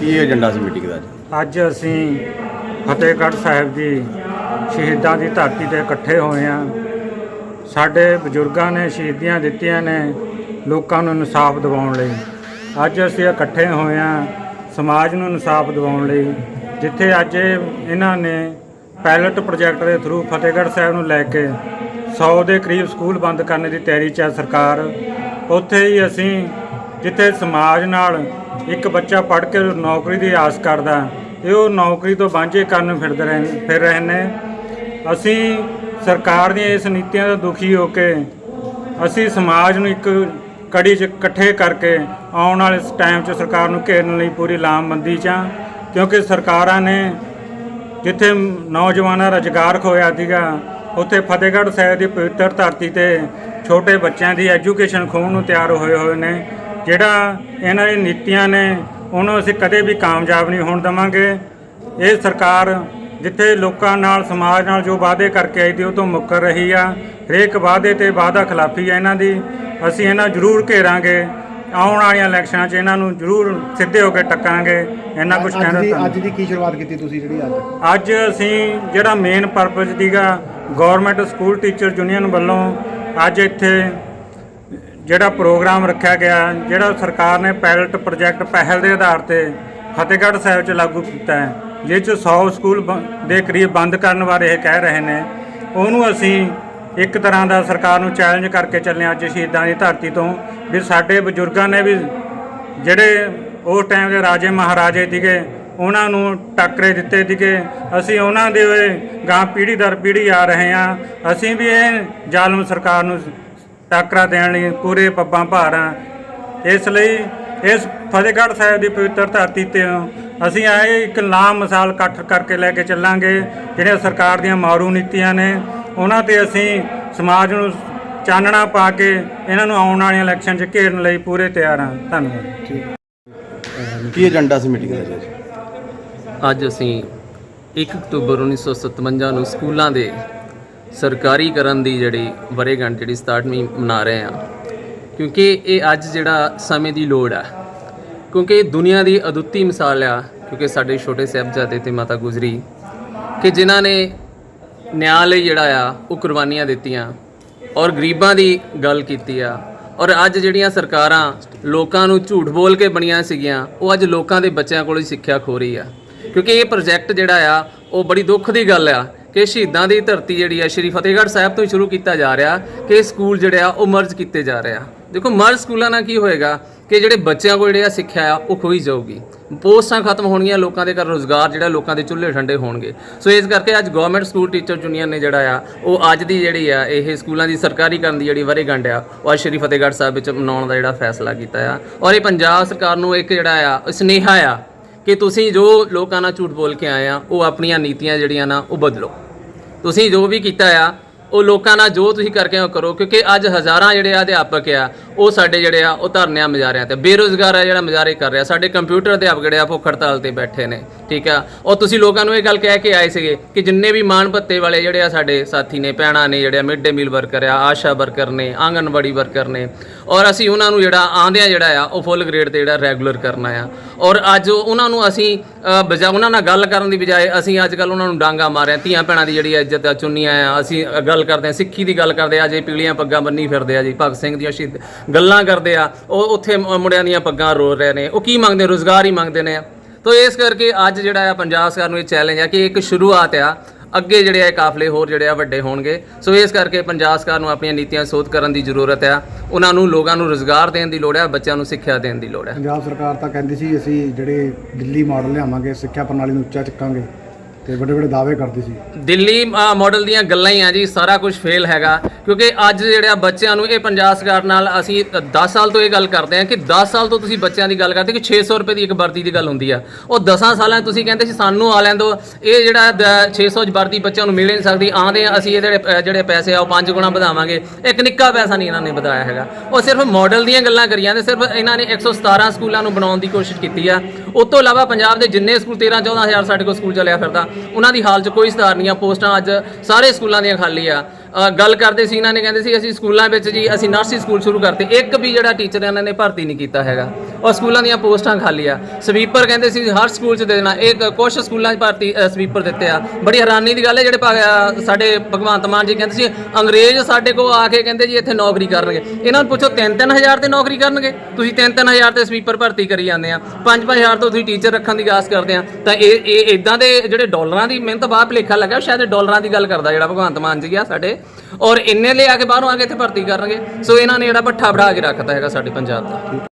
ਕੀ agenda ਸੀ meeting ਦਾ ਅੱਜ? ਅੱਜ ਅਸੀਂ ਫਤਿਹਗੜ੍ਹ ਸਾਹਿਬ ਦੀ ਸ਼ਹੀਦਾਂ ਦੀ ਧਰਤੀ ਤੇ ਇਕੱਠੇ ਹੋਏ ਹਾਂ। ਸਾਡੇ ਬਜ਼ੁਰਗਾਂ ਨੇ ਸ਼ਹੀਦੀਆਂ ਦਿੱਤੀਆਂ ਨੇ ਲੋਕਾਂ ਨੂੰ ਇਨਸਾਫ ਦਿਵਾਉਣ ਲਈ। ਅੱਜ ਅਸੀਂ ਇਕੱਠੇ ਹੋਏ ਹਾਂ ਸਮਾਜ ਨੂੰ ਇਨਸਾਫ ਦਿਵਾਉਣ ਲਈ, ਜਿੱਥੇ ਅੱਜ ਇਹ ਇਹਨਾਂ ਨੇ ਪਾਇਲਟ ਪ੍ਰੋਜੈਕਟ ਦੇ ਥਰੂ ਫਤਿਹਗੜ੍ਹ ਸਾਹਿਬ ਨੂੰ ਲੈ ਕੇ 100 ਦੇ ਕਰੀਬ ਸਕੂਲ ਬੰਦ ਕਰਨ ਦੀ ਤਿਆਰੀ 'ਚ ਹੈ ਸਰਕਾਰ। ਉੱਥੇ ਹੀ ਅਸੀਂ ਜਿੱਥੇ ਸਮਾਜ ਨਾਲ ਇੱਕ ਬੱਚਾ ਪੜ੍ਹ ਕੇ ਨੌਕਰੀ ਦੀ ਆਸ ਕਰਦਾ ਇਹ ਉਹ ਨੌਕਰੀ ਤੋਂ ਵਾਂਝੇ ਕਰਨ ਫਿਰਦੇ ਰਹੇ, ਫਿਰ ਰਹੇ ਨੇ। ਅਸੀਂ ਸਰਕਾਰ ਦੀਆਂ ਇਸ ਨੀਤੀਆਂ ਤੋਂ ਦੁਖੀ ਹੋ ਕੇ ਅਸੀਂ ਸਮਾਜ ਨੂੰ ਇੱਕ ਕੜੀ 'ਚ ਇਕੱਠੇ ਕਰਕੇ ਆਉਣ ਵਾਲੇ ਟਾਈਮ 'ਚ ਸਰਕਾਰ ਨੂੰ ਘੇਰਨ ਲਈ ਪੂਰੀ ਲਾਮਬੰਦੀ 'ਚ ਹਾਂ, ਕਿਉਂਕਿ ਸਰਕਾਰਾਂ ਨੇ ਜਿੱਥੇ ਨੌਜਵਾਨਾਂ ਰੁਜ਼ਗਾਰ ਖੋਇਆ ਸੀਗਾ, ਉੱਥੇ ਫਤਿਹਗੜ੍ਹ ਸਾਹਿਬ ਦੀ ਪਵਿੱਤਰ ਧਰਤੀ ਤੇ ਛੋਟੇ ਬੱਚਿਆਂ ਦੀ ਐਜੂਕੇਸ਼ਨ ਖੋਹਣ ਨੂੰ ਤਿਆਰ ਹੋਏ ਹੋਏ ਨੇ। ਜਿਹੜਾ ਇਹਨਾਂ ਦੀ ਨੀਤੀਆਂ ਨੇ ਉਹਨੂੰ ਅਸੀਂ ਕਦੇ ਵੀ ਕਾਮਯਾਬ ਨਹੀਂ ਹੋਣ ਦੇਵਾਂਗੇ। ਇਹ ਸਰਕਾਰ ਜਿੱਥੇ ਲੋਕਾਂ ਨਾਲ ਸਮਾਜ ਨਾਲ ਜੋ ਵਾਅਦੇ ਕਰਕੇ ਆਈ ਸੀ ਉਹ ਤੋਂ ਮੁੱਕਰ ਰਹੀ ਆ। ਹਰੇਕ ਵਾਅਦੇ ਤੇ ਵਾਅਦਾ ਖਿਲਾਫੀ ਆ ਇਹਨਾਂ ਦੀ। ਅਸੀਂ ਇਹਨਾਂ ਜ਼ਰੂਰ ਘੇਰਾਂਗੇ। ਆਉਣ ਵਾਲੀਆਂ ਇਲੈਕਸ਼ਨਾਂ 'ਚ ਇਹਨਾਂ ਨੂੰ ਜ਼ਰੂਰ ਸਿੱਧੇ ਹੋ ਕੇ ਟੱਕਾਂਗੇ। ਇਹਨਾਂ ਕੁਝ ਅੱਜ ਕਹਿਣਾ ਦੀ ਤਾਂ ਅੱਜ ਦੀ ਕੀ ਸ਼ੁਰੂਆਤ ਕੀਤੀ ਤੁਸੀਂ ਜਿਹੜੀ ਅੱਜ? ਅੱਜ ਅਸੀਂ ਜਿਹੜਾ ਮੇਨ ਪਰਪਸ ਦੀਗਾ ਗਵਰਨਮੈਂਟ ਸਕੂਲ ਟੀਚਰ ਯੂਨੀਅਨ ਵੱਲੋਂ ਅੱਜ ਇੱਥੇ ਜਿਹੜਾ ਪ੍ਰੋਗਰਾਮ ਰੱਖਿਆ ਗਿਆ, ਜਿਹੜਾ ਸਰਕਾਰ ਨੇ ਪਾਇਲਟ ਪ੍ਰੋਜੈਕਟ ਪਹਿਲ ਦੇ ਆਧਾਰ ਤੇ ਫਤਿਹਗੜ੍ਹ ਸਾਹਿਬ 'ਚ ਲਾਗੂ ਕੀਤਾ ਹੈ ਜਿਸ 'ਚ 100 ਸਕੂਲ ਬ- ਦੇ ਕਰੀਬ ਬੰਦ ਕਰਨ ਬਾਰੇ ਇਹ ਕਹਿ ਰਹੇ ਨੇ। ਉਹਨੂੰ ਅਸੀਂ ਇੱਕ ਤਰ੍ਹਾਂ ਦਾ ਸਰਕਾਰ ਨੂੰ ਚੈਲੰਜ ਕਰਕੇ ਚੱਲੇ ਹਾਂ ਅੱਜ ਸ਼ਹੀਦਾਂ ਦੀ ਧਰਤੀ ਤੋਂ, ਵੀ ਸਾਡੇ ਬਜ਼ੁਰਗਾਂ ਨੇ ਵੀ ਜਿਹੜੇ ਉਸ ਟਾਈਮ ਦੇ ਰਾਜੇ ਮਹਾਰਾਜੇ ਸੀਗੇ, ਉਹਨਾਂ ਨੂੰ ਟੱਕਰੇ ਦਿੱਤੇ ਸੀਗੇ। ਅਸੀਂ ਉਹਨਾਂ ਦੇ ਗਾਂ ਪੀੜ੍ਹੀ ਦਰ ਪੀੜ੍ਹੀ ਆ ਰਹੇ ਹਾਂ। ਅਸੀਂ ਵੀ ਇਹ ਜ਼ਾਲਮ ਸਰਕਾਰ ਨੂੰ ਟੱਕਰਾ ਦੇਣ ਲਈ ਪੂਰੇ ਪੱਬਾਂ ਭਾਰ ਹਾਂ ਇਸ ਲਈ ਇਸ ਫਤਿਹਗੜ੍ਹ ਸਾਹਿਬ ਦੀ ਪਵਿੱਤਰ ਧਰਤੀ ਤੇ ਅਸੀਂ ਆਏ ਇੱਕ ਲਾਮ ਮਿਸਾਲ ਇਕੱਠ ਕਰਕੇ ਲੈ ਕੇ ਚੱਲਾਂਗੇ ਜਿਹੜੀਆਂ ਸਰਕਾਰ ਦੀਆਂ ਮਾਰੂ ਨੀਤੀਆਂ ਨੇ। ਉਹਨਾਂ ਤੇ ਅਸੀਂ ਸਮਾਜ ਨੂੰ ਚਾਨਣਾ ਪਾ ਕੇ ਇਹਨਾਂ ਨੂੰ ਆਉਣ ਵਾਲੀਆਂ ਇਲੈਕਸ਼ਨ 'ਚ ਘੇਰਨ ਲਈ ਪੂਰੇ ਤਿਆਰ ਹਾਂ। ਧੰਨਵਾਦ। ਕੀ ਏਜੰਡਾ ਸੀ ਮੀਟਿੰਗ ਦਾ ਜੀ ਅੱਜ? ਅਸੀਂ 1 ਅਕਤੂਬਰ 1957 ਨੂੰ ਸਕੂਲਾਂ ਦੇ ਸਰਕਾਰੀਕਰਨ ਦੀ ਜਿਹੜੀ ਵਰ੍ਹੇਗੰਢ ਜਿਹੜੀ 67ਵੀਂ ਮਨਾ ਰਹੇ ਹਾਂ ਕਿਉਂਕਿ ਇਹ ਅੱਜ ਜਿਹੜਾ ਸਮੇਂ ਦੀ ਲੋੜ ਆ। ਕਿਉਂਕਿ ਇਹ ਦੁਨੀਆ ਦੀ ਅਦੁੱਤੀ ਮਿਸਾਲ ਆ, ਕਿਉਂਕਿ ਸਾਡੇ ਛੋਟੇ ਸਾਹਿਬਜ਼ਾਦੇ ਤੇ ਮਾਤਾ ਗੁਜਰੀ ਕਿ ਜਿਨ੍ਹਾਂ ਨੇ ਨਿਆਂ ਲਈ ਜਿਹੜਾ ਆ, ਉਹ ਕੁਰਬਾਨੀਆਂ ਦਿੱਤੀਆਂ ਔਰ ਗਰੀਬਾਂ ਦੀ ਗੱਲ ਕੀਤੀ ਆ। ਔਰ ਅੱਜ ਜਿਹੜੀਆਂ ਸਰਕਾਰਾਂ ਲੋਕਾਂ ਨੂੰ ਝੂਠ ਬੋਲ ਕੇ ਬਣੀਆਂ ਸੀਗੀਆਂ, ਉਹ ਅੱਜ ਲੋਕਾਂ ਦੇ ਬੱਚਿਆਂ ਕੋਲੋਂ ਹੀ ਸਿੱਖਿਆ ਖੋ ਰਹੀ ਆ। ਕਿਉਂਕਿ ਇਹ ਪ੍ਰੋਜੈਕਟ ਜਿਹੜਾ ਆ, ਉਹ ਬੜੀ ਦੁੱਖ ਦੀ ਗੱਲ ਆ ਕਿ ਸ਼ਹੀਦਾਂ ਦੀ ਧਰਤੀ ਜਿਹੜੀ ਆ, ਸ਼੍ਰੀ ਫਤਿਹਗੜ੍ਹ ਸਾਹਿਬ ਤੋਂ ਹੀ ਸ਼ੁਰੂ ਕੀਤਾ ਜਾ ਰਿਹਾ ਕਿ ਸਕੂਲ ਜਿਹੜੇ ਆ, ਉਹ ਮਰਜ ਕੀਤੇ ਜਾ ਰਹੇ ਆ। ਦੇਖੋ ਮਰਜ ਸਕੂਲਾਂ ਨਾਲ ਕੀ ਹੋਏਗਾ ਕਿ ਜਿਹੜੇ ਬੱਚਿਆਂ ਕੋਲ ਜਿਹੜੇ ਆ ਸਿੱਖਿਆ ਆ, ਉਹ ਖੋਈ ਜਾਊਗੀ। ਪੋਸਟਾਂ ਖਤਮ ਹੋਣਗੀਆਂ ਲੋਕਾਂ ਦੇ ਘਰ, ਰੋਜ਼ਗਾਰ ਜਿਹੜਾ ਲੋਕਾਂ ਦੇ ਚੁੱਲ੍ਹੇ ਠੰਡੇ ਹੋਣਗੇ। ਸੋ ਇਸ ਕਰਕੇ ਅੱਜ ਗਵਰਨਮੈਂਟ ਸਕੂਲ ਟੀਚਰ ਯੂਨੀਅਨ ਨੇ ਜਿਹੜਾ ਆ, ਉਹ ਅੱਜ ਦੀ ਜਿਹੜੀ ਆ, ਇਹ ਸਕੂਲਾਂ ਦੀ ਸਰਕਾਰੀ ਕਰਨ ਦੀ ਜਿਹੜੀ ਵਰੇਗੰਢ ਆ, ਉਹ ਅੱਜ ਸ਼੍ਰੀ ਫਤਿਹਗੜ੍ਹ ਸਾਹਿਬ ਵਿੱਚ ਮਨਾਉਣ ਦਾ ਜਿਹੜਾ ਫੈਸਲਾ ਕੀਤਾ ਆ। ਔਰ ਇਹ ਪੰਜਾਬ ਸਰਕਾਰ ਨੂੰ ਇੱਕ ਜਿਹੜਾ ਆ, ਸੁਨੇਹਾ ਆ ਕਿ ਤੁਸੀਂ ਜੋ ਲੋਕਾਂ ਨਾਲ ਝੂਠ ਬੋਲ ਕੇ ਆਏ ਆ, ਉਹ ਆਪਣੀਆਂ ਨੀਤੀਆਂ ਜਿਹੜੀਆਂ ਨਾ, ਉਹ ਬਦਲੋ। ਤੁਸੀਂ ਜੋ ਵੀ ਕੀਤਾ ਆ, ਉਹ ਲੋਕਾਂ ਨਾਲ ਜੋ ਤੁਸੀਂ ਕਰਕੇ ਉਹ ਕਰੋ, ਕਿਉਂਕਿ ਅੱਜ ਹਜ਼ਾਰਾਂ ਜਿਹੜੇ ਆ ਅਧਿਆਪਕ ਆ, ਉਹ ਸਾਡੇ ਜਿਹੜੇ ਆ, ਉਹ ਧਰਨਿਆਂ ਮਜਾਰਿਆਂ ਤੇ। ਬੇਰੋਜ਼ਗਾਰ ਆ ਜਿਹੜਾ ਮਜਾਰੇ ਕਰ ਰਿਹਾ। ਸਾਡੇ ਕੰਪਿਊਟਰ ਅਧਿਆਪਕ ਜਿਹੜੇ ਆ ਭੁੱਖ ਹੜਤਾਲ ਤੇ ਬੈਠੇ ਨੇ, ਠੀਕ ਆ? ਔਰ ਤੁਸੀਂ ਲੋਕਾਂ ਨੂੰ ਇਹ ਗੱਲ ਕਹਿ ਕੇ ਆਏ ਸੀਗੇ ਕਿ ਜਿੰਨੇ ਵੀ ਮਾਣ ਭੱਤੇ ਵਾਲੇ ਜਿਹੜੇ ਆ ਸਾਡੇ ਸਾਥੀ ਨੇ, ਭੈਣਾਂ ਨੇ ਜਿਹੜੇ ਮਿਡ ਡੇ ਮੀਲ ਵਰਕਰ ਆ, ਆਸ਼ਾ ਵਰਕਰ ਨੇ, ਆਂਗਨਵਾੜੀ ਵਰਕਰ ਨੇ, ਔਰ ਅਸੀਂ ਉਹਨਾਂ ਨੂੰ ਜਿਹੜਾ ਆਂਦਿਆਂ ਜਿਹੜਾ ਆ, ਉਹ ਫੁੱਲ ਗ੍ਰੇਡ ਤੇ ਜਿਹੜਾ ਰੈਗੂਲਰ ਕਰਨਾ ਆ। ਔਰ ਅੱਜ ਉਹਨਾਂ ਨੂੰ ਅਸੀਂ ਬਜਾ ਉਹਨਾਂ ਨਾਲ ਗੱਲ ਕਰਨ ਦੀ ਬਜਾਏ ਅਸੀਂ ਅੱਜ ਕੱਲ ਉਹਨਾਂ ਨੂੰ ਡਾਂਗਾ ਮਾਰਿਆ ਧੀਆਂ ਭੈਣਾਂ ਦੀ ਜਿਹੜੀ ਇੱਜ਼ਤ ਆ, ਚੁੰਨੀਆਂ ਆ, ਅਸੀਂ ਗੱਲ ਕਰਦੇ ਆ ਸਿੱਖੀ ਦੀ ਗੱਲ ਕਰਦੇ ਆ ਜੇ ਪੀਲੀਆਂ ਪੱਗਾਂ ਬੰਨੀ ਫਿਰਦੇ ਆ ਜੀ, ਭਗਤ ਸਿੰਘ ਦੀਆਂ ਸ਼ਹੀਦ ਗੱਲਾਂ ਕਰਦੇ ਆ। ਉਹ ਉੱਥੇ ਮੁੰਡਿਆਂ ਦੀਆਂ ਪੱਗਾਂ ਰੋ ਰਹੇ ਨੇ। ਉਹ ਕੀ ਮੰਗਦੇ ਰੋਜ਼ਗਾਰ ਹੀ ਮੰਗਦੇ ਨੇ। ਤੋ ਇਸ ਕਰਕੇ ਅੱਜ ਜਿਹੜਾ ਆ ਪੰਜਾਬ ਸਰਕਾਰ ਨੂੰ ਇਹ ਚੈਲੰਜ ਆ ਕਿ ਇੱਕ ਸ਼ੁਰੂਆਤ ਆ। ਅੱਗੇ ਜਿਹੜੇ ਆ ਕਾਫਲੇ ਹੋਰ ਜਿਹੜੇ ਆ ਵੱਡੇ ਹੋਣਗੇ। ਸੋ ਇਸ ਕਰਕੇ ਪੰਜਾਬ ਸਰਕਾਰ ਨੂੰ ਆਪਣੀਆਂ ਨੀਤੀਆਂ ਸੋਧ ਕਰਨ ਦੀ ਜ਼ਰੂਰਤ ਆ। ਉਹਨਾਂ ਨੂੰ ਲੋਕਾਂ ਨੂੰ ਰੋਜ਼ਗਾਰ ਦੇਣ ਦੀ ਲੋੜ ਆ, ਬੱਚਿਆਂ ਨੂੰ ਸਿੱਖਿਆ ਦੇਣ ਦੀ ਲੋੜ ਆ। ਪੰਜਾਬ ਸਰਕਾਰ ਤਾਂ ਕਹਿੰਦੀ ਸੀ, ਅਸੀਂ ਜਿਹੜੇ ਦਿੱਲੀ ਮਾਡਲ ਲਿਆਵਾਂਗੇ, ਸਿੱਖਿਆ ਪ੍ਰਣਾਲੀ ਨੂੰ ਉੱਚਾ ਚੱਕਾਂਗੇ। ਤੇ ਵੱਡੇ ਵੱਡੇ ਦਾਅਵੇ ਕਰਦੇ ਸੀ। ਦਿੱਲੀ ਅ, ਮਾਡਲ ਦੀਆਂ ਗੱਲਾਂ ਹੀ ਆ ਜੀ ਸਾਰਾ ਕੁਝ ਫੇਲ ਹੈਗਾ। ਕਿਉਂਕਿ ਅੱਜ ਜਿਹੜਾ ਬੱਚਿਆਂ ਨੂੰ ਇਹ ਪੰਜਾਬ ਸਰਕਾਰ ਨਾਲ ਅਸੀਂ 10 ਸਾਲ ਤੋਂ ਇਹ ਗੱਲ ਕਰਦੇ ਆ ਕਿ 10 ਸਾਲ ਤੋਂ ਤੁਸੀਂ ਬੱਚਿਆਂ ਦੀ ਗੱਲ ਕਰਦੇ ਕਿ 600 ਰੁਪਏ ਦੀ ਇੱਕ ਵਰਦੀ ਦੀ ਗੱਲ ਹੁੰਦੀ ਆ। ਉਹ 10 ਸਾਲਾਂ ਤੁਸੀਂ ਕਹਿੰਦੇ ਸੀ ਸਾਨੂੰ ਆ ਲੈਣ ਦਿਓ। ਇਹ ਜਿਹੜਾ ਦ- 600 ਚ ਵਰਦੀ ਬੱਚਿਆਂ ਨੂੰ ਮਿਲ ਹੀ ਨਹੀਂ ਸਕਦੀ। ਆਂਦੇ ਅਸੀਂ ਇਹ ਜਿਹੜੇ ਅ, ਜਿਹੜੇ ਪੈਸੇ ਆ ਉਹ ਪੰਜ ਗੁਣਾ ਵਧਾਵਾਂਗੇ। ਇੱਕ ਨਿੱਕਾ ਪੈਸਾ ਨਹੀਂ ਇਹਨਾਂ ਨੇ ਵਧਾਇਆ ਹੈਗਾ। ਉਹ ਸਿਰਫ ਮਾਡਲ ਦੀਆਂ ਗੱਲਾਂ ਕਰੀਆਂ ਤੇ ਸਿਰਫ ਇਹਨਾਂ ਨੇ 117 ਸਕੂਲਾਂ ਨੂੰ ਬਣਾਉਣ ਦੀ ਕੋਸ਼ਿਸ਼ ਕੀਤੀ ਆ। ਉਸ ਤੋਂ ਇਲਾਵਾ ਪੰਜਾਬ ਦੇ ਜਿੰਨੇ ਸਕੂਲ 13 14000 ਸਾਡੇ ਕੋਲ ਸਕੂਲ ਚੱਲਿਆ ਫਿਰਦਾ। ਉਹਨਾਂ ਦੀ ਹਾਲ 'ਚ ਕੋਈ ਸੁਧਾਰ ਨਹੀਂ ਆ, ਪੋਸਟਾਂ ਅੱਜ ਸਾਰੇ ਸਕੂਲਾਂ ਦੀਆਂ ਖਾਲੀ ਆ। ਗੱਲ ਕਰਦੇ ਸੀ, ਇਹਨਾਂ ਨੇ ਕਹਿੰਦੇ ਸੀ, ਅਸੀਂ ਸਕੂਲਾਂ ਵਿੱਚ ਜੀ, ਅਸੀਂ ਨਰਸਰੀ ਸਕੂਲ ਸ਼ੁਰੂ ਕਰਤੇ। ਇੱਕ ਵੀ ਜਿਹੜਾ ਟੀਚਰ ਇਹਨਾਂ ਨੇ ਭਰਤੀ ਨਹੀਂ ਕੀਤਾ ਹੈਗਾ। ਔਰ ਸਕੂਲਾਂ ਦੀਆਂ ਪੋਸਟਾਂ ਖਾਲੀ ਆ। ਸਵੀਪਰ ਕਹਿੰਦੇ ਸੀ, ਹਰ ਸਕੂਲ 'ਚ ਦੇ ਦੇਣਾ। ਇਹ ਕੁਝ ਸਕੂਲਾਂ 'ਚ ਭਰਤੀ ਸਵੀਪਰ ਦਿੱਤੇ ਆ। ਬੜੀ ਹੈਰਾਨੀ ਦੀ ਗੱਲ ਹੈ, ਜਿਹੜੇ ਭਗ- ਸਾਡੇ ਭਗਵੰਤ ਮਾਨ ਜੀ ਕਹਿੰਦੇ ਸੀ, ਅੰਗਰੇਜ਼ ਸਾਡੇ ਕੋਲ ਆ ਕੇ ਕਹਿੰਦੇ ਜੀ, ਇੱਥੇ ਨੌਕਰੀ ਕਰਨਗੇ। ਇਹਨਾਂ ਨੂੰ ਪੁੱਛੋ 3-3000 ਤੇ ਨੌਕਰੀ ਕਰਨਗੇ? ਤੁਸੀਂ 3-3000 ਤੇ ਸਵੀਪਰ ਭਰਤੀ ਕਰੀ ਜਾਂਦੇ ਆ। 5-5000 ਤੋਂ ਤੁਸੀਂ ਟੀਚਰ ਰੱਖਣ ਦੀ ਆਸ ਕਰਦੇ ਆ। ਤਾਂ ਇਹ ਇਹ ਇਦਾਂ ਦੇ ਜਿਹੜੇ ਡਾਲਰਾਂ ਦੀ ਮਿਹਨਤ ਬਾਅਦ ਭਲੇਖਾ ਲੱਗਾ ਸ਼ਾਇਦ ਇਹ ਡਾਲਰਾਂ ਦੀ ਗੱਲ ਕਰਦਾ ਜਿਹੜਾ ਭਗਵੰਤ ਮਾਨ ਜੀ ਆ ਸਾਡੇ। ਔਰ ਇੰਨੇ ਲੈ ਆ ਕੇ ਬਾਹਰੋਂ ਆ ਕੇ ਇੱਥੇ ਭਰਤੀ ਕਰਨਗੇ। ਸੋ ਇਹਨਾਂ ਨੇ ਜਿਹੜਾ ਭੱਠਾ ਬੜਾ ਕੇ ਰੱਖਤਾ ਹੈਗਾ ਸਾਡੇ ਪੰਜਾਬ ਦਾ।